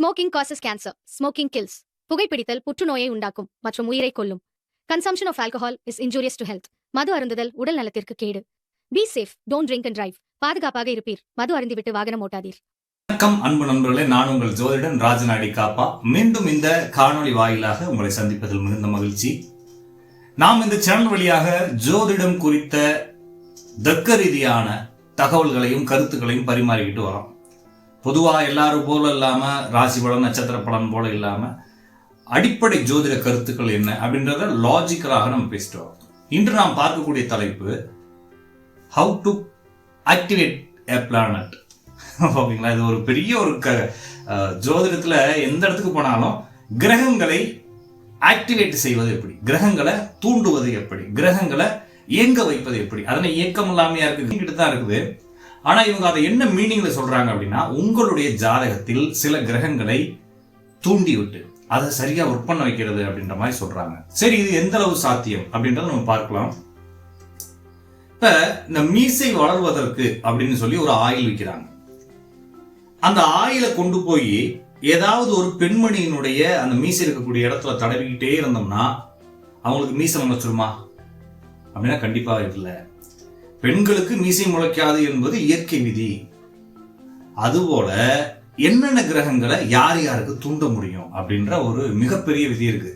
Smoking causes cancer smoking kills புகைப்பிடித்தல் புற்றுநோயை உண்டாக்கும் மற்றும் உயிரை கொல்லும். Consumption of alcohol is injurious to health மது அருந்துதல் உடல் நலத்திற்கு கேடு. Be safe don't drink and drive பாதுகாப்பாக இருப்பீர். மது அருந்திவிட்டு வாகனம் ஓட்டாதீர். வணக்கம் அன்பு நண்பர்களே. நான் உங்கள் ஜோதிடன் ராஜநாடி காப்பா. மீண்டும் இந்த காணொளி வாயிலாக உங்களை சந்திப்பதில் மிகுந்த மகிழ்ச்சி. நாம் இந்த சேனல் வழியாக ஜோதிடம் குறித்த தர்க்க ரீதியான தகவல்களையும் கருத்துக்களையும் பரிமாறிக்கிட்டு வரோம். பொதுவாக எல்லாரும் போல இல்லாமல் ராசி பலன் நட்சத்திர பலன் போல இல்லாமல் அடிப்படை ஜோதிட கருத்துக்கள் என்ன அப்படின்றத லாஜிக்கலாக நம்ம பேசிட்டு வரோம் இன்று நாம் பார்க்கக்கூடிய தலைப்பு how to activate a planet ஓகேங்களா இது ஒரு பெரிய ஒரு க ஜோதிடத்தில் எந்த இடத்துக்கு போனாலும் கிரகங்களை ஆக்டிவேட் செய்வது எப்படி? கிரகங்களை தூண்டுவது எப்படி? கிரகங்களை இயங்க வைப்பது எப்படி? அதனை இயக்கம் இல்லாமையா இருக்குது கிட்ட தான் இருக்குது. ஆனால் இவங்க அதை என்ன மீனிங்ல சொல்றாங்க அப்படின்னா உங்களுடைய ஜாதகத்தில் சில கிரகங்களை தூண்டி விட்டு அதை சரியா ஒர்க் பண்ண வைக்கிறது அப்படின்ற மாதிரி சொல்றாங்க. சரி இது எந்த அளவு சாத்தியம் அப்படின்றத நம்ம பார்க்கலாம். இப்ப இந்த மீசை வளர்வதற்கு அப்படின்னு சொல்லி ஒரு ஆயில் விற்கிறாங்க அந்த ஆயிலை கொண்டு போய் ஏதாவது ஒரு பெண்மணியினுடைய அந்த மீசை இருக்கக்கூடிய இடத்துல தடவிக்கிட்டே இருந்தோம்னா அவங்களுக்கு மீசை முளைச்சிருமா அப்படின்னா கண்டிப்பாக இல்லை. பெண்களுக்கு மீசை முளைக்காது என்பது இயற்கை விதி. அதுபோல என்னென்ன கிரகங்களை யார் யாருக்கு தூண்ட முடியும் அப்படின்ற ஒரு மிகப்பெரிய விதி இருக்கு.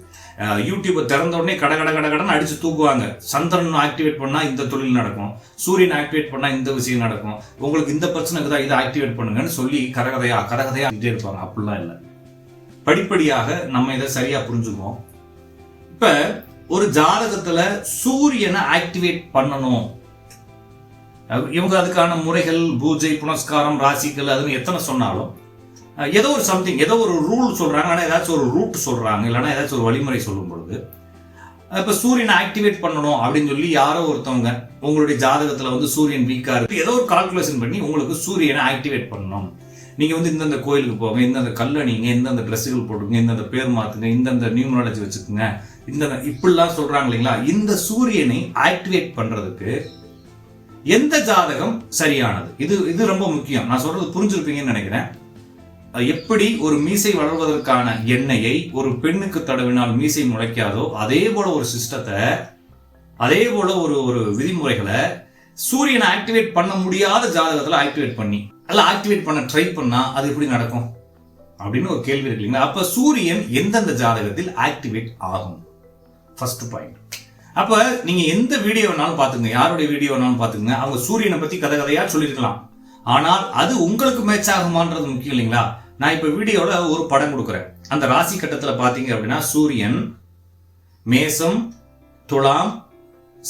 யூடியூப்பை திறந்த உடனே கட கட கட கடன் அடிச்சு தூக்குவாங்க. சந்திரன் ஆக்டிவேட் பண்ணா இந்த தொழில் நடக்கும். சூரியன் ஆக்டிவேட் பண்ணா இந்த விஷயம் நடக்கும். உங்களுக்கு இந்த பிரச்சனைக்கு தான் இதை ஆக்டிவேட் பண்ணுங்கன்னு சொல்லி கரகதையா கரகதையா சொல்லிட்டே இருப்பாங்க. அப்படிலாம் இல்லை. படிப்படியாக நம்ம இதை சரியா புரிஞ்சுக்குவோம். இப்ப ஒரு ஜாதகத்துல சூரியனை ஆக்டிவேட் பண்ணணும். இவங்க அதுக்கான முறைகள் பூஜை புனஸ்காரம் ராசிகள் அதுன்னு எத்தனை சொன்னாலும் ஏதோ ஒரு சம்திங் ஏதோ ஒரு ரூல் சொல்கிறாங்க ஆனால் ஏதாச்சும் ஒரு ரூட் சொல்கிறாங்க இல்லைன்னா ஏதாச்சும் ஒரு வழிமுறை சொல்லும் பொழுது இப்போ சூரியனை ஆக்டிவேட் பண்ணணும் அப்படின்னு சொல்லி யாரோ ஒருத்தவங்க உங்களுடைய ஜாதகத்தில் வந்து சூரியன் வீக்காக இருக்குது ஏதோ ஒரு கால்குலேஷன் பண்ணி உங்களுக்கு சூரியனை ஆக்டிவேட் பண்ணணும். நீங்கள் வந்து இந்தந்த கோயிலுக்கு போங்க இந்தந்த கல்லணிங்க இந்தந்த ட்ரெஸ்ஸுகள் போட்டுங்க இந்தந்த பேர் மாற்றுங்க இந்தந்த நியூமராலஜி வச்சுக்கோங்க இந்த இப்படிலாம் சொல்கிறாங்க இல்லைங்களா? இந்த சூரியனை ஆக்டிவேட் பண்ணுறதுக்கு எந்த ஜாதகம் சரியானது? இது இது ரொம்ப முக்கியம். நான் சொல்றது புரிஞ்சிருப்பீங்கன்னு நினைக்கிறேன். எப்படி ஒரு மீசை வளர்வதற்கான எண்ணெயை ஒரு பெண்ணுக்கு தடவினால் மீசை முளைக்காதோ அதே போல ஒரு சிஸ்டத்தை அதே போல ஒரு ஒரு விதிமுறைகளை சூரியனை ஆக்டிவேட் பண்ண முடியாத ஜாதகத்தில் ஆக்டிவேட் பண்ணி அல்ல ஆக்டிவேட் பண்ண ட்ரை பண்ணா அது எப்படி நடக்கும்? அப்படின்னு ஒரு கேள்வி இருக்கு இல்லைங்களா? அப்ப சூரியன் எந்தெந்த ஜாதகத்தில் ஆக்டிவேட் ஆகும்? ஃபர்ஸ்ட் பாயிண்ட் அப்போ நீங்கள் எந்த வீடியோ வேணாலும் பாத்துங்க யாருடைய வீடியோ வேணாலும் பாத்துங்க அவங்க சூரியனை பற்றி கதை கதையாக சொல்லியிருக்கலாம். ஆனால் அது உங்களுக்கு மேட்ச் ஆகுமான்றது முக்கியம் இல்லைங்களா? நான் இப்போ வீடியோவில் ஒரு படம் கொடுக்குறேன். அந்த ராசி கட்டத்தில் பார்த்தீங்க அப்படின்னா சூரியன் மேசம் துலாம்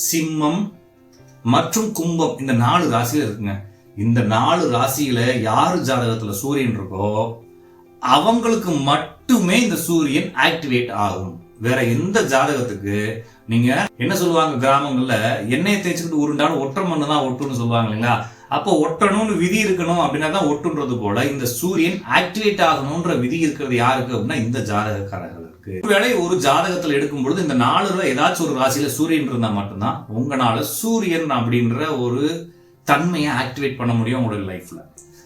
சிம்மம் மற்றும் கும்பம் இந்த நாலு ராசியில் இருக்குங்க. இந்த நாலு ராசியில யார் ஜாதகத்தில் சூரியன் இருக்கோ அவங்களுக்கு மட்டுமே இந்த சூரியன் ஆக்டிவேட் ஆகும். வேற எந்த ஜாதகத்துக்கு நீங்க என்ன சொல்லுவாங்க கிராமங்கள்ல எண்ணெயை தேய்ச்சிக்கிட்டு உருண்டாலும் ஒற்றை மண்ணு தான் ஒட்டுன்னு சொல்லுவாங்க இல்லைங்களா? அப்போ ஒட்டணும்னு விதி இருக்கணும் அப்படின்னா தான் ஒட்டுன்றது போல இந்த சூரியன் ஆக்டிவேட் ஆகணும்ன்ற விதி இருக்கிறது யாருக்கு அப்படின்னா இந்த ஜாதகக்காரர்களுக்கு. ஒருவேளை ஒரு ஜாதகத்துல எடுக்கும் பொழுது இந்த நாலுல ஏதாச்சும் ஒரு ராசியில சூரியன் இருந்தா மட்டும்தான் உங்களால சூரியன் அப்படின்ற ஒரு தன்மையை ஆக்டிவேட் பண்ண முடியும் உங்களுடைய லைஃப்ல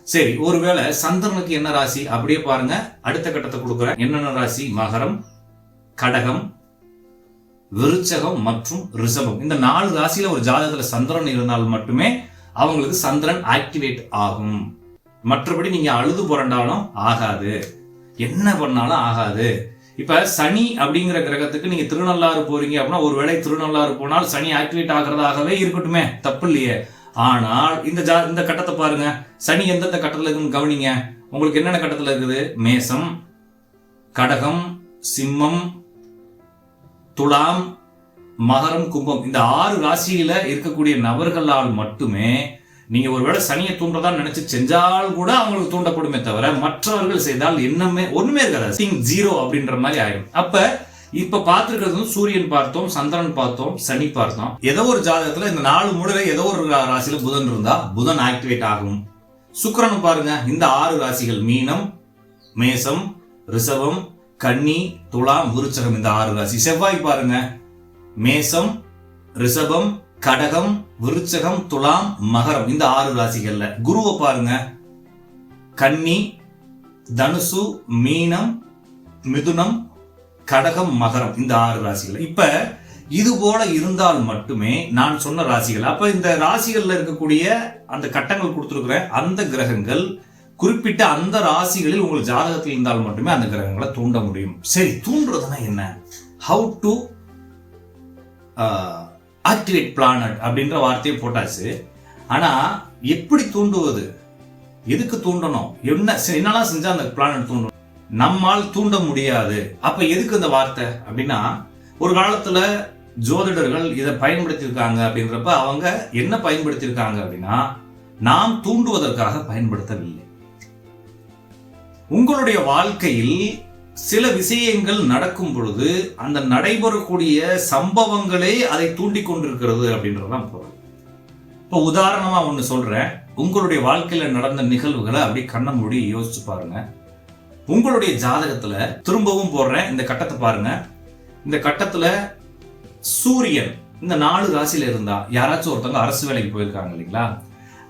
சரி ஒருவேளை சந்திரனுக்கு என்ன ராசி? அப்படியே பாருங்க. அடுத்த கட்டத்தை கொடுக்குறேன். என்னென்ன ராசி? மகரம் கடகம் விருச்சகம் மற்றும் ரிஷபம். இந்த நாலு ராசியில ஒரு ஜாதகத்துல சந்திரன் இருந்தால் மட்டுமே அவங்களுக்கு சந்திரன் ஆக்டிவேட் ஆகும். மற்றபடி நீங்க அழுது புரண்டாலும் ஆகாது. என்ன பண்ணாலும் ஆகாது. இப்ப சனி அப்படிங்கிற கிரகத்துக்கு நீங்க திருநள்ளாறு போறீங்க அப்படின்னா ஒருவேளை திருநள்ளாறு போனால் சனி ஆக்டிவேட் ஆகிறதாகவே இருக்கட்டுமே. தப்பு இல்லையே. ஆனால் இந்த ஜா இந்த கட்டத்தை பாருங்க. சனி எந்தெந்த கட்டத்துல இருக்குன்னு கவனிங்க. உங்களுக்கு என்னென்ன கட்டத்துல இருக்குது? மேசம் கடகம் சிம்மம் துலாம் மகரம் கும்பம். இந்த ஆறு ராசியில இருக்கக்கூடிய நபர்களால் மட்டுமே நீங்க ஒருவேளை சனியை தூண்டுறதா நினைச்சு செஞ்சால் கூட அவங்களுக்கு தூண்டப்படுமே தவிர மற்றவர்கள் செய்தால் என்னமே ஒண்ணுமே இருக்காது. திங் ஜீரோ அப்படின்ற மாதிரி ஆயிடும் அப்ப இப்ப பார்த்துருக்கிறது சூரியன் பார்த்தோம் சந்திரன் பார்த்தோம் சனி பார்த்தோம். ஏதோ ஒரு ஜாதகத்துல இந்த நாலு மூடல ஏதோ ஒரு ராசியில புதன் இருந்தா புதன் ஆக்டிவேட் ஆகும். சுக்கரன் பாருங்க இந்த ஆறு ராசிகள் மீனம் மேசம் ரிஷவம் கன்னி துலாம் விருச்சகம் இந்த ஆறு ராசி. செவ்வாய் பாருங்க. மேசம் ரிஷபம் கடகம் விருச்சகம் துலாம் மகரம் இந்த ஆறு ராசிகள்ல. குருவை பாருங்க. கன்னி தனுசு மீனம் மிதுனம் கடகம் மகரம் இந்த ஆறு ராசிகள் இப்ப இது போல இருந்தால் மட்டுமே நான் சொன்ன ராசிகள். அப்ப இந்த ராசிகள்ல இருக்கக்கூடிய அந்த கட்டங்கள் கொடுத்துருக்குற அந்த கிரகங்கள் குறிப்பிட்ட அந்த ராசிகளில் உங்கள் ஜாதகத்தில் இருந்தால் மட்டுமே அந்த கிரகங்களை தூண்ட முடியும். சரி தூண்டுறதுனா என்ன? ஹவு டு ஆக்டிவேட் பிளானட் அப்படின்ற வார்த்தையை போட்டாச்சு. ஆனா எப்படி தூண்டுவது? எதுக்கு தூண்டணும்? என்ன என்னெல்லாம் செஞ்சா அந்த பிளானட் தூண்டணும் நம்மால் தூண்ட முடியாது. அப்ப எதுக்கு இந்த வார்த்தை? அப்படின்னா ஒரு காலத்துல ஜோதிடர்கள் இதை பயன்படுத்தியிருக்காங்க அப்படின்றப்ப அவங்க என்ன பயன்படுத்தியிருக்காங்க அப்படின்னா நாம் தூண்டுவதற்காக பயன்படுத்தவில்லை. உங்களுடைய வாழ்க்கையில் சில விஷயங்கள் நடக்கும் பொழுது அந்த நடைபெறக்கூடிய சம்பவங்களே அதை தூண்டி கொண்டிருக்கிறது அப்படின்றதுதான் பொருள். இப்போ உதாரணமாக ஒன்று சொல்கிறேன் உங்களுடைய வாழ்க்கையில் நடந்த நிகழ்வுகளை அப்படியே கண்ண மூடி யோசிச்சு பாருங்க. உங்களுடைய ஜாதகத்தில் திரும்பவும் போடுறேன் இந்த கட்டத்தை பாருங்க. இந்த கட்டத்தில் சூரியன் இந்த நாலு ராசியில் இருந்தா யாராச்சும் ஒருத்தவங்க அரசு வேலைக்கு போயிருக்காங்க இல்லைங்களா?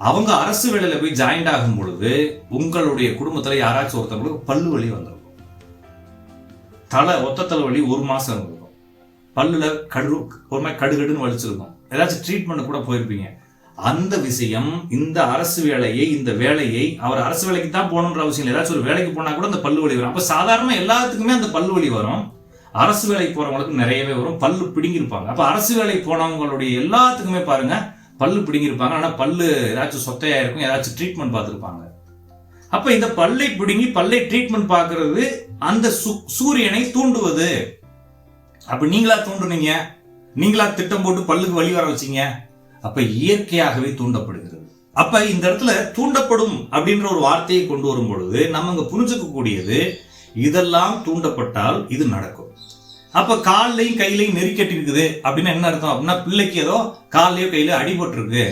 அவங்க அரசு வேலையில் போய் ஜாயின்ட் ஆகும் பொழுது உங்களுடைய குடும்பத்தில் யாராச்சும் ஒருத்தவங்களுக்கு பல்லு வலி வந்துடும் தலை ஒத்த தலை வலி ஒரு மாதம் இருந்திருக்கும். பல்லுல கடு ஒரு மாதிரி கடுகடுன்னு வலிச்சிருக்கும். ஏதாச்சும் ட்ரீட்மெண்ட் கூட போயிருப்பீங்க. அந்த விஷயம் இந்த அரசு வேலையை இந்த வேலையை அவர் அரசு வேலைக்கு தான் போகணுன்ற அவசியம் இல்லை. ஏதாச்சும் ஒரு வேலைக்கு போனா கூட அந்த பல்லு வலி வரும். அப்போ சாதாரண எல்லாத்துக்குமே அந்த பல்லு வலி வரும். அரசு வேலைக்கு போறவங்களுக்கு நிறையவே வரும். பல்லு பிடுங்கியிருப்பாங்க. அப்போ அரசு வேலைக்கு போனவங்களுடைய எல்லாத்துக்குமே பாருங்கள் பல்லு பிடுங்கியிருப்பாங்க. ஆனால் பல்லு ஏதாச்சும் சொத்தையாக இருக்கும் ஏதாச்சும் ட்ரீட்மெண்ட் பார்த்துருப்பாங்க. அப்போ இந்த பல்லை பிடுங்கி பல்லை ட்ரீட்மெண்ட் பார்க்கறது அந்த சு- சூரியனை தூண்டுவது. அப்போ நீங்களா தூண்டுனீங்க? நீங்களா திட்டம் போட்டு பல்லுக்கு வழி வர வச்சீங்க? அப்போ இயற்கையாகவே தூண்டப்படுகிறது. அப்ப இந்த இடத்துல தூண்டப்படும் அப்படின்ற ஒரு வார்த்தையை கொண்டு வரும் பொழுது நம்ம இங்க புரிஞ்சுக்க கூடியது இதெல்லாம் தூண்டப்பட்டால் இது நடக்கும். அப்போ கால்லையும் கையிலையும் நெருக்கட்டி இருக்குது. அப்படின்னு என்ன அர்த்தம் அப்படின்னா பிள்ளைக்கு ஏதோ கால்லையோ கையில அடிபட்டுருக்கு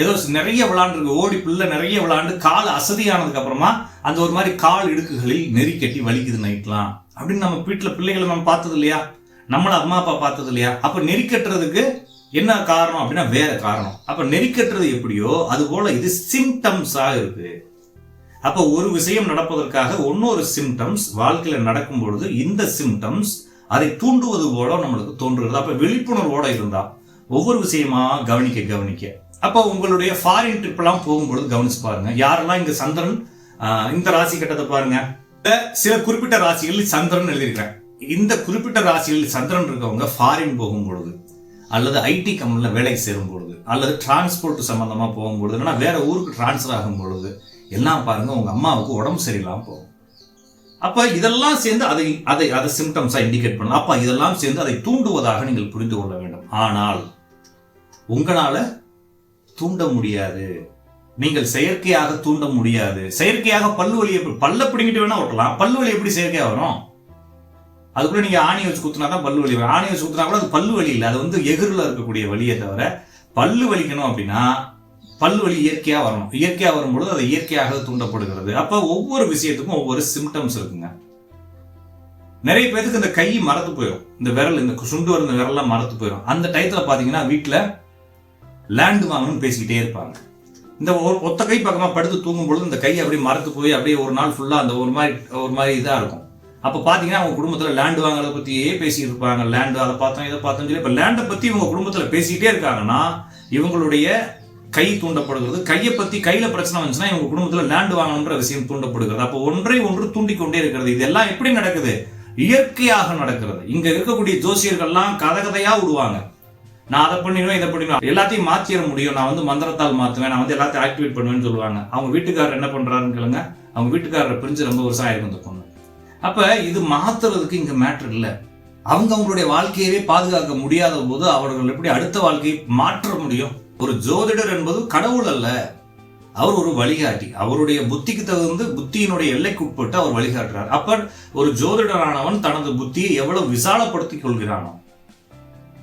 ஏதோ நிறைய விளாண்டுருக்கு. ஓடி பிள்ளை நிறைய விளாண்டு கால் அசதியானதுக்கு அப்புறமா அந்த ஒரு மாதிரி கால் இடுக்குகளில் நெறிக்கட்டி வலிக்குது நைட்லாம் அப்படின்னு நம்ம வீட்டில் பிள்ளைகளை நம்ம பார்த்தது இல்லையா? நம்மள அம்மா அப்பா பார்த்தது இல்லையா? அப்போ நெறிக்கட்டுறதுக்கு என்ன காரணம் அப்படின்னா வேற காரணம். அப்போ நெறிக்கட்டுறது எப்படியோ அது போல இது சிம்டம்ஸாக இருக்கு. அப்போ ஒரு விஷயம் நடப்பதற்காக இன்னொரு சிம்டம்ஸ் வாழ்க்கையில் நடக்கும் பொழுது இந்த சிம்டம்ஸ் அதை தூண்டுவது போல நம்மளுக்கு தோன்றுகிறது. அப்போ விழிப்புணர்வோட இருந்தா ஒவ்வொரு விஷயமா கவனிக்க கவனிக்க. அப்போ உங்களுடைய ஃபாரின் ட்ரிப்லாம் போகும்பொழுது கவனிச்சு பாருங்க. யாரெல்லாம் இங்க சந்திரன் இந்த ராசி கட்டத்தை பாருங்க. சில குறிப்பிட்ட ராசிகளில் சந்திரன் எழுதியிருக்கிறேன் இந்த குறிப்பிட்ட ராசிகளில் சந்திரன் இருக்கவங்க ஃபாரின் போகும் பொழுது அல்லது ஐடி கம்பெனியில் வேலைக்கு சேரும் பொழுது அல்லது டிரான்ஸ்போர்ட் சம்மந்தமாக போகும்பொழுது இல்லைன்னா வேற ஊருக்கு டிரான்ஸ்ஃபர் ஆகும் பொழுது எல்லாம் பாருங்கள் உங்கள் அம்மாவுக்கு உடம்பு சரியில்லாமல் போகும். அப்ப இதெல்லாம் சேர்ந்து அதை அதை அதை சிம்டம்ஸா இண்டிகேட் பண்ணலாம் அப்ப இதெல்லாம் சேர்ந்து அதை தூண்டுவதாக நீங்கள் புரிந்து கொள்ள வேண்டும். ஆனால் உங்களால தூண்ட முடியாது. நீங்கள் செயற்கையாக தூண்ட முடியாது. செயற்கையாக பல்லு வலி எப்படி பல்ல பிடிங்கிட்டு வேணா ஓட்டலாம். பல்லு வலி எப்படி செயற்கையா வரும்? அதுக்குள்ள நீங்க ஆணி வச்சு குத்துனா தான் பல்லு வலி வரும். ஆணி வச்சு குத்துனா கூட அது பல்லு வலி இல்லை. அது வந்து எகிரில் இருக்கக்கூடிய வழியை தவிர பல்லு வலிக்கணும் அப்படின்னா பல்லு இயற்கையாக வரணும். இயற்கையாக வரும்பொழுது அது இயற்கையாக தூண்டப்படுகிறது. அப்போ ஒவ்வொரு விஷயத்துக்கும் ஒவ்வொரு சிம்டம்ஸ் இருக்குங்க. நிறைய பேருக்கு இந்த கை மறத்து போயிடும் இந்த விரல் இந்த சுண்டு வர இந்த விரல்லாம் மறத்து போயிடும் அந்த டயத்தில் பார்த்தீங்கன்னா வீட்டில் லேண்டு வாங்கணும்னு பேசிக்கிட்டே இருப்பாங்க. இந்த ஒ- ஒத்த கை பக்கமாக படுத்து தூங்கும் பொழுது இந்த கை அப்படியே மறத்து போய் அப்படியே ஒரு நாள் ஃபுல்லாக அந்த ஒரு மாதிரி ஒரு மாதிரி இதாக இருக்கும். அப்போ பார்த்தீங்கன்னா அவங்க குடும்பத்தில் லேண்ட் வாங்குறத பற்றியே பேசிகிட்டு இருப்பாங்க. லேண்டு அதை பார்த்தோம் இதை பார்த்தோம் சொல்லி இப்போ லேண்டை பற்றி இவங்க குடும்பத்தில் பேசிக்கிட்டே இருக்காங்கன்னா இவங்களுடைய கை தூண்டப்படுகிறது. கையை பத்தி கையில பிரச்சனை வந்துச்சுன்னா இவங்க குடும்பத்துல லேண்ட் வாங்கணுன்ற விஷயம் தூண்டப்படுகிறது. அப்போ ஒன்றை ஒன்று தூண்டிக்கொண்டே இருக்கிறது. இதெல்லாம் எப்படி நடக்குது? இயற்கையாக நடக்கிறது. இங்க இருக்கக்கூடிய ஜோசியர்கள்லாம் கதை கதையா விடுவாங்க நான் அதை பண்ணிடுவேன் இதை பண்ணிடுவேன். எல்லாத்தையும் மாற்றிட முடியும். நான் வந்து மந்திரத்தால் மாற்றுவேன் நான் வந்து எல்லாத்தையும் ஆக்டிவேட் பண்ணுவேன்னு சொல்லுவாங்க. அவங்க வீட்டுக்காரர் என்ன பண்ணுறாருன்னு கேளுங்க. அவங்க வீட்டுக்காரரை பிரிஞ்சு ரொம்ப வருஷம் ஆயிருக்கும் இந்த பொண்ணு. அப்போ இது மாத்துறதுக்கு இங்கே மேட்ரு இல்லை. அவங்க அவங்களுடைய வாழ்க்கையவே பாதுகாக்க முடியாத போது அவர்கள் எப்படி அடுத்த வாழ்க்கையை மாற்ற முடியும்? ஒரு ஜோதிடர் என்பது கடவுள் அல்ல. அவர் ஒரு வழிகாட்டி. அவருடைய புத்திக்கு தகுந்து புத்தியினுடைய எல்லைக்கு உட்பட்டு அவர் வழிகாட்டுறார். அப்ப ஒரு ஜோதிடரானவன் தனது புத்தியை எவ்வளவு விசாலப்படுத்திக் கொள்கிறானோ.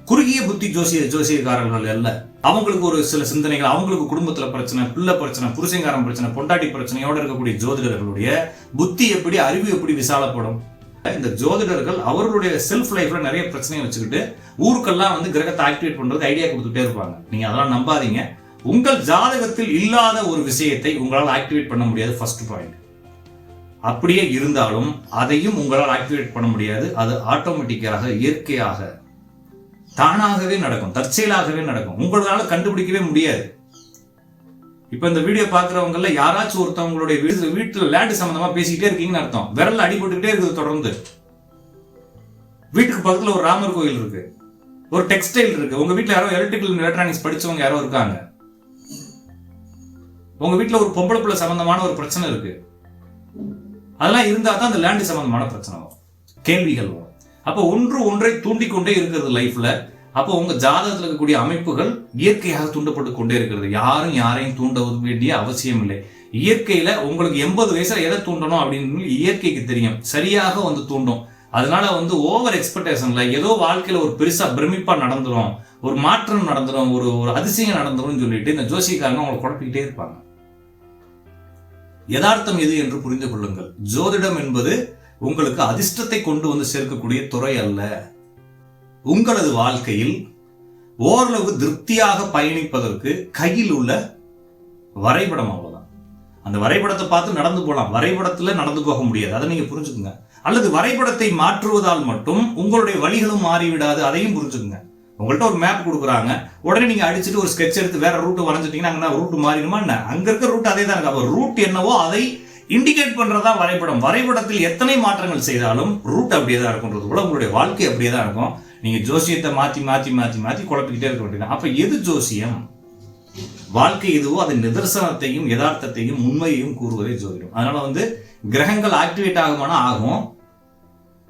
குறுகிய புத்தி ஜோசிய ஜோசியக்காரர்கள் அல்ல. அவங்களுக்கு ஒரு சில சிந்தனைகள் அவங்களுக்கு குடும்பத்துல பிரச்சனை பிள்ளை பிரச்சனை புருஷங்காரன் பிரச்சனை பொண்டாட்டி பிரச்சனையோட இருக்கக்கூடிய ஜோதிடர்களுடைய புத்தி எப்படி அறிவு எப்படி விசாலப்படும்? இந்த ஜோதிடர்கள் அவர்களுடைய செல்ஃப் லைஃப்ல நிறைய பிரச்சனையை வச்சுக்கிட்டு ஊருக்கெல்லாம் வந்து கிரகத்தை ஆக்டிவேட் பண்றது ஐடியா கொடுத்துட்டே இருப்பாங்க. நீங்க அதெல்லாம் நம்பாதீங்க. உங்கள் ஜாதகத்தில் இல்லாத ஒரு விஷயத்தை உங்களால் ஆக்டிவேட் பண்ண முடியாது ஃபர்ஸ்ட் பாயிண்ட் அப்படியே இருந்தாலும் அதையும் உங்களால் ஆக்டிவேட் பண்ண முடியாது. அது ஆட்டோமேட்டிக்காக இயற்கையாக தானாகவே நடக்கும். தற்செயலாகவே நடக்கும். உங்களால் கண்டுபிடிக்கவே முடியாது. இப்ப இந்த வீடியோ பாக்குறவங்கல யாராச்சும் ஒருத்தவங்களுடைய வீடு வீட்டுல லேண்டு சம்பந்தமா பேசிக்கிட்டே இருக்கீங்கன்னு அர்த்தம். விரல்ல அடிபட்டுக்கிட்டே இருக்குது தொடர்ந்து. வீட்டுக்கு பக்கத்துல ஒரு ராமர் கோயில் இருக்கு. ஒரு டெக்ஸ்டைல் இருக்கு. உங்க வீட்டில் யாரோ எலக்ட்ரிக்கல் எலக்ட்ரானிக்ஸ் படிச்சவங்க யாரோ இருக்காங்க. உங்க வீட்டுல ஒரு பொம்பளை பிள்ளை சம்பந்தமான ஒரு பிரச்சனை இருக்கு. அதெல்லாம் இருந்தா தான் அந்த லேண்டு சம்பந்தமான பிரச்சனை வரும். கேள்விகள் வரும். அப்போ ஒன்று ஒன்றை தூண்டிக்கொண்டே இருக்கிறது லைஃப்ல அப்போ உங்க ஜாதகத்தில் இருக்கக்கூடிய அமைப்புகள் இயற்கையாக தூண்டப்பட்டு கொண்டே இருக்கிறது. யாரும் யாரையும் தூண்ட வேண்டிய அவசியம் இல்லை. இயற்கையில உங்களுக்கு எண்பது வயசுல எதை தூண்டணும் அப்படின்னு இயற்கைக்கு தெரியும். சரியாக வந்து தூண்டும். அதனால வந்து ஓவர் எக்ஸ்பெக்டேஷன்ல ஏதோ வாழ்க்கையில ஒரு பெருசா பிரமிப்பா நடந்துரும். ஒரு மாற்றம் நடந்துரும். ஒரு ஒரு அதிசயம் நடந்துரும்னு சொல்லிட்டு இந்த ஜோசியக்காரங்க உங்களை குழப்பிக்கிட்டே இருப்பாங்க. யதார்த்தம் எது என்று புரிந்து கொள்ளுங்கள். ஜோதிடம் என்பது உங்களுக்கு அதிர்ஷ்டத்தை கொண்டு வந்து சேர்க்கக்கூடிய துறை அல்ல. உங்களது வாழ்க்கையில் ஓரளவு திருப்தியாக பயணிப்பதற்கு கையில் உள்ள வரைபடம் அவ்வளவுதான். அந்த வரைபடத்தை பார்த்து நடந்து போகலாம். வரைபடத்துல நடந்து போக முடியாது. அதை நீங்க புரிஞ்சுக்குங்க. அல்லது வரைபடத்தை மாற்றுவதால் மட்டும் உங்களுடைய வழிகளும் மாறிவிடாது. அதையும் புரிஞ்சுக்குங்க. உங்கள்கிட்ட ஒரு மேப் கொடுக்குறாங்க. உடனே நீங்க அடிச்சுட்டு ஒரு ஸ்கெட்ச் எடுத்து வேற ரூட் வரைஞ்சிட்டீங்கன்னா அங்கே ரூட் மாறிடுமா என்ன? அங்க இருக்க ரூட் அதே தான். இருக்கு அப்போ ரூட் என்னவோ அதை இண்டிகேட் பண்றதா வரைபடம். வரைபடத்தில் எத்தனை மாற்றங்கள் செய்தாலும் ரூட் அப்படியே தான் இருக்கும்ன்றது கூட உங்களுடைய வாழ்க்கை அப்படியே தான் இருக்கும். நீங்க ஜோசியத்தை மாத்தி மாத்தி மாத்தி மாத்தி குழப்பிக்கிட்டே இருக்க வேண்டியது அப்ப எது ஜோசியம்? வாழ்க்கை எதுவோ அதன் நிதர்சனத்தையும் யதார்த்தத்தையும் உண்மையையும் கூறுவதே ஜோதிடம். அதனால வந்து கிரகங்கள் ஆக்டிவேட் ஆகுமானா ஆகும்.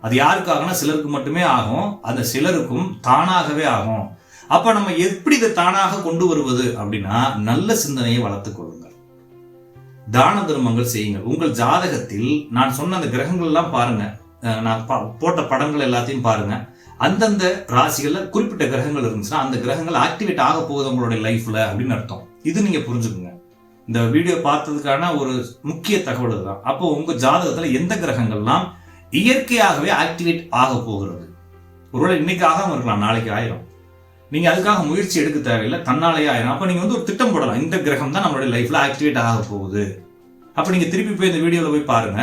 அது யாருக்காகனா சிலருக்கு மட்டுமே ஆகும். அந்த சிலருக்கும் தானாகவே ஆகும். அப்ப நம்ம எப்படி இதை தானாக கொண்டு வருவது அப்படின்னா நல்ல சிந்தனையை வளர்த்துக் கொள்ளுங்கள். தான தர்மங்கள் செய்யுங்கள். உங்கள் ஜாதகத்தில் நான் சொன்ன அந்த கிரகங்கள்லாம் பாருங்க. நான் போட்ட படங்கள் எல்லாத்தையும் பாருங்கள் அந்தந்த ராசிகள்ல குறிப்பிட்ட கிரகங்கள் இருந்துச்சுன்னா அந்த கிரகங்கள் ஆக்டிவேட் ஆக போகுது உங்களுடைய லைஃப்ல அப்படின்னு அர்த்தம். இது நீங்க புரிஞ்சுக்கோங்க. இந்த வீடியோ பார்த்ததுக்கான ஒரு முக்கிய தகவல் தான் அப்போ உங்க ஜாதகத்துல எந்த கிரகங்கள்லாம் இயற்கையாகவே ஆக்டிவேட் ஆக போகிறது? ஒருவேளை இன்னைக்கு ஆகாம இருக்கலாம் நாளைக்கு ஆயிரும். நீங்க அதுக்காக முயற்சி எடுக்க தேவையில்லை தன்னாலேயே ஆயிரும். அப்ப நீங்க வந்து ஒரு திட்டம் போடலாம். இந்த கிரகம் தான் நம்மளுடைய லைஃப்ல ஆக்டிவேட் ஆக போகுது. அப்ப நீங்க திருப்பி போய் இந்த வீடியோல போய் பாருங்க.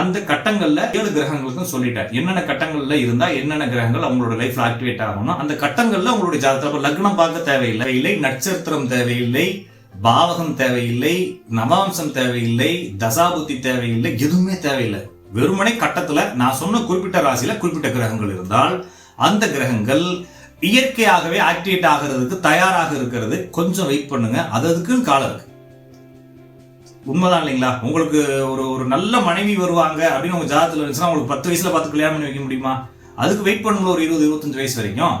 அந்த கட்டங்கள்ல ஏழு கிரகங்களுக்கும் சொல்லிட்டார். என்னென்ன கட்டங்கள்ல இருந்தா என்னென்ன கிரகங்கள் அவங்களோட லைஃப்ல ஆக்டிவேட் ஆகணும் அந்த கட்டங்கள்ல உங்களுடைய ஜாதகத்துல லக்னம் பார்க்க தேவையில்லை. இல்லை நட்சத்திரம் தேவையில்லை பாவகம் தேவையில்லை நவாம்சம் தேவையில்லை தசாபுத்தி தேவையில்லை எதுவுமே தேவையில்லை. வெறுமனே கட்டத்துல நான் சொன்ன குறிப்பிட்ட ராசியில குறிப்பிட்ட கிரகங்கள் இருந்தால் அந்த கிரகங்கள் இயற்கையாகவே ஆக்டிவேட் ஆகிறதுக்கு தயாராக இருக்கிறது. கொஞ்சம் வெயிட் பண்ணுங்க. அது அதுக்குன்னு காலம் இருக்கு. உண்மைதான் இல்லைங்களா? உங்களுக்கு ஒரு ஒரு நல்ல மனைவி வருவாங்க அப்படின்னு உங்க ஜாதகத்தில் இருந்துச்சுன்னா உங்களுக்கு பத்து வயசுல பார்த்து கல்யாணம் பண்ணி வைக்க முடியுமா? அதுக்கு வெயிட் பண்ணணும் ஒரு இருபது இருபத்தஞ்சு வயசு வரைக்கும்.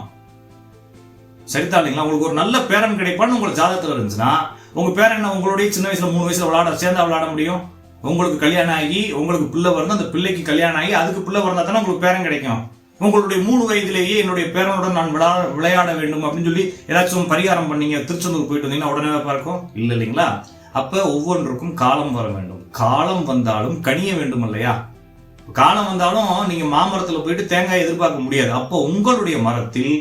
சரிதான் இல்லைங்களா? உங்களுக்கு ஒரு நல்ல பேரன் கிடைப்பான்னு உங்களுக்கு ஜாதகத்தில் இருந்துச்சுன்னா உங்க பேரன் உங்களுடைய சின்ன வயசுல மூணு வயசுல விளாட சேர்ந்தா விளாட முடியும்? உங்களுக்கு கல்யாணம் ஆகி உங்களுக்கு பிள்ளை வரணும் அந்த பிள்ளைக்கு கல்யாணம் ஆகி அதுக்கு பிள்ளை வரந்தா தானே உங்களுக்கு பேரன் கிடைக்கும். உங்களுடைய மூணு வயதிலேயே என்னுடைய பேரனுடன் நான் விளா விளையாட வேண்டும் அப்படின்னு சொல்லி ஏதாச்சும் பரிகாரம் பண்ணீங்க திருச்செந்தூர் போயிட்டு வந்தீங்கன்னா உடனே பார்க்கும் இல்லை இல்லைங்களா? அப்போ ஒவ்வொன்றுக்கும் காலம் வர வேண்டும். காலம் வந்தாலும் கனிய வேண்டும் இல்லையா காலம் வந்தாலும் நீங்கள் மாமரத்தில் போயிட்டு தேங்காய் எதிர்பார்க்க முடியாது. அப்போ உங்களுடைய மரத்தில்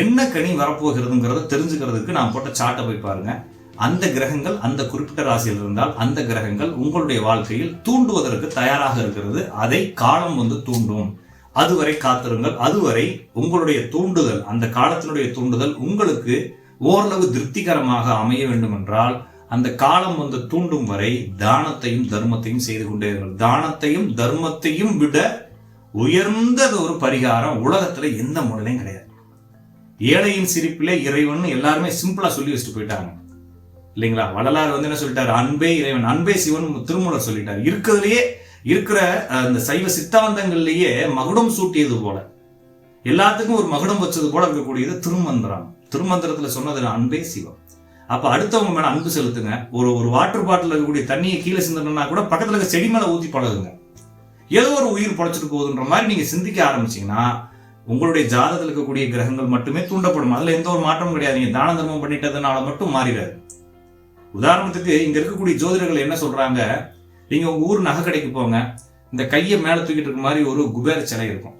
என்ன கனி வரப்போகிறதுங்கிறத தெரிஞ்சுக்கிறதுக்கு நான் போட்ட சாட்டை போய் பாருங்க. அந்த கிரகங்கள் அந்த குறிப்பிட்ட ராசியில் இருந்தால் அந்த கிரகங்கள் உங்களுடைய வாழ்க்கையில் தூண்டுவதற்கு தயாராக இருக்கிறது. அதை காலம் வந்து தூண்டும். அதுவரை காத்திருங்கள். அதுவரை உங்களுடைய தூண்டுதல் அந்த காலத்தினுடைய தூண்டுதல் உங்களுக்கு ஓரளவு திருப்திகரமாக அமைய வேண்டும் என்றால் அந்த காலம் வந்து தூண்டும் வரை தானத்தையும் தர்மத்தையும் செய்து கொண்டே இருங்கள். தானத்தையும் தர்மத்தையும் விட உயர்ந்தது ஒரு பரிகாரம் உலகத்துல எந்த முறையிலையும் கிடையாது. ஏழையின் சிரிப்பிலே இறைவன் எல்லாருமே சிம்பிளா சொல்லி வச்சுட்டு போயிட்டாங்க. இல்லைங்களா? வள்ளலார் வந்து என்ன சொல்லிட்டாரு? அன்பே இறைவன் அன்பே சிவன் திருமூலர் சொல்லிட்டார். இருக்கிறதுலயே இருக்கிற அந்த சைவ சித்தாந்தங்கள்லயே மகுடம் சூட்டியது போல. எல்லாத்துக்கும் ஒரு மகுடம் வச்சது போல இருக்கக்கூடியது திருமந்திரம். திருமந்திரத்துல சொன்னது அன்பே சிவம் அப்போ அடுத்தவங்க மேலே அன்பு செலுத்துங்க. ஒரு ஒரு வாட்டர் பாட்டில் இருக்கக்கூடிய தண்ணியை கீழே சிந்தணும்னா கூட பக்கத்தில் இருக்க செடி மேலே ஊற்றி பழகுங்க. ஏதோ ஒரு உயிர் பொழைச்சிட்டு போகுதுன்ற மாதிரி நீங்கள் சிந்திக்க ஆரம்பிச்சீங்கன்னா உங்களுடைய ஜாதகத்தில் இருக்கக்கூடிய கிரகங்கள் மட்டுமே தூண்டப்படும். அதில் எந்த ஒரு மாற்றமும் கிடையாது. நீங்கள் தான தர்மம் பண்ணிட்டதுனால மட்டும் மாறிடாது. உதாரணத்துக்கு இங்கே இருக்கக்கூடிய ஜோதிடர்கள் என்ன சொல்கிறாங்க நீங்கள் உங்கள் ஊர் நகை கடைக்கு போங்க. இந்த கையை மேலே தூக்கிட்டு இருக்க மாதிரி ஒரு குபேர சிலை இருக்கும்.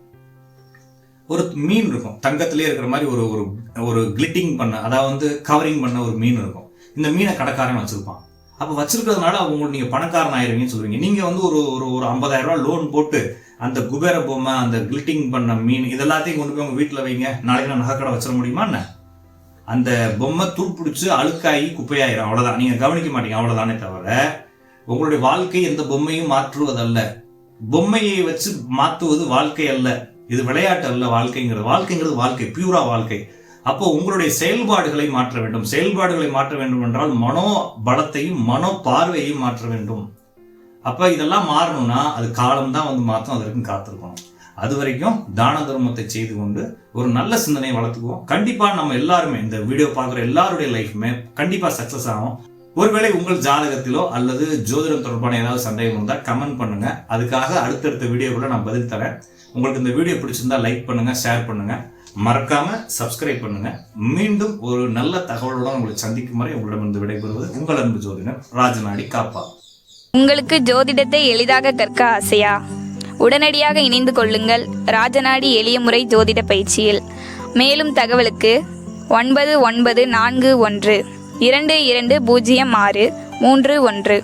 ஒரு மீன் இருக்கும். தங்கத்திலே இருக்கிற மாதிரி ஒரு ஒரு ஒரு கிளிட்டிங் பண்ண அதாவது வந்து கவரிங் பண்ண ஒரு மீன் இருக்கும். இந்த மீனை கடைக்காரன் வச்சிருப்பான். அப்போ வச்சிருக்கிறதுனால அவங்களுக்கு நீங்கள் பணக்காரன் ஆயிருவீங்கன்னு சொல்றீங்க. நீங்கள் வந்து ஒரு ஒரு ஒரு ஐம்பதாயிரம் ரூபா லோன் போட்டு அந்த குபேர பொம்மை அந்த கிளிட்டிங் பண்ண மீன் இதெல்லாத்தையும் கொண்டு போய் உங்க வீட்டில் வைங்க. நாளைக்கு நான் நகைக்கடை வச்சிட முடியுமா என்ன? அந்த பொம்மை துருப்பிடிச்சு அழுக்காகி குப்பையாயிரும். அவ்வளோதான் நீங்கள் கவனிக்க மாட்டீங்க. அவ்வளோதானே தவிர உங்களுடைய வாழ்க்கை எந்த பொம்மையும் மாற்றுவதல்ல. பொம்மையை வச்சு மாற்றுவது வாழ்க்கை அல்ல. இது விளையாட்டு அல்ல வாழ்க்கைங்கிறது. வாழ்க்கைங்கிறது வாழ்க்கை பியூரா வாழ்க்கை. அப்போ உங்களுடைய செயல்பாடுகளை மாற்ற வேண்டும். செயல்பாடுகளை மாற்ற வேண்டும் என்றால் மனோ பலத்தையும் மனோ பார்வையையும் மாற்ற வேண்டும். அப்ப இதெல்லாம் மாறணும்னா அது காலம் தான் வந்து மாற்றும் அது வரைக்கும் காத்திருக்கணும். அது வரைக்கும் தான தர்மத்தை செய்து கொண்டு ஒரு நல்ல சிந்தனையை வளர்த்துக்குவோம். கண்டிப்பா நம்ம எல்லாருமே இந்த வீடியோ பார்க்குற எல்லாருடைய லைஃப்மே கண்டிப்பா சக்சஸ் ஆகும். ஒருவேளை உங்கள் ஜாதகத்திலோ அல்லது ஜோதிடம் தொடர்பான ஏதாவது சந்தேகம் இருந்தால் கமெண்ட் பண்ணுங்க. அதுக்காக அடுத்தடுத்த வீடியோக்குள்ள நான் பதில் தரேன். உங்களுக்கு இந்த வீடியோ பிடிச்சிருந்தா லைக் பண்ணுங்க ஷேர் பண்ணுங்க. மறக்காம சப்ஸ்கிரைப் பண்ணுங்க. மீண்டும் ஒரு நல்ல தகவலுடன் உங்களை சந்திக்கும் வரை உங்களிடமிருந்து விடைபெறுவது உங்கள் அன்பு ஜோதிடர் ராஜநாடி காப்பா. உங்களுக்கு ஜோதிடத்தை எளிதாக கற்க ஆசையா? உடனடியாக இணைந்து கொள்ளுங்கள். ராஜநாடி எளிய முறை ஜோதிட பயிற்சியில். மேலும் தகவலுக்கு ஒன்பது ஒன்பது நான்கு ஒன்று இரண்டு இரண்டு பூஜ்ஜியம் ஆறு மூன்று ஒன்று.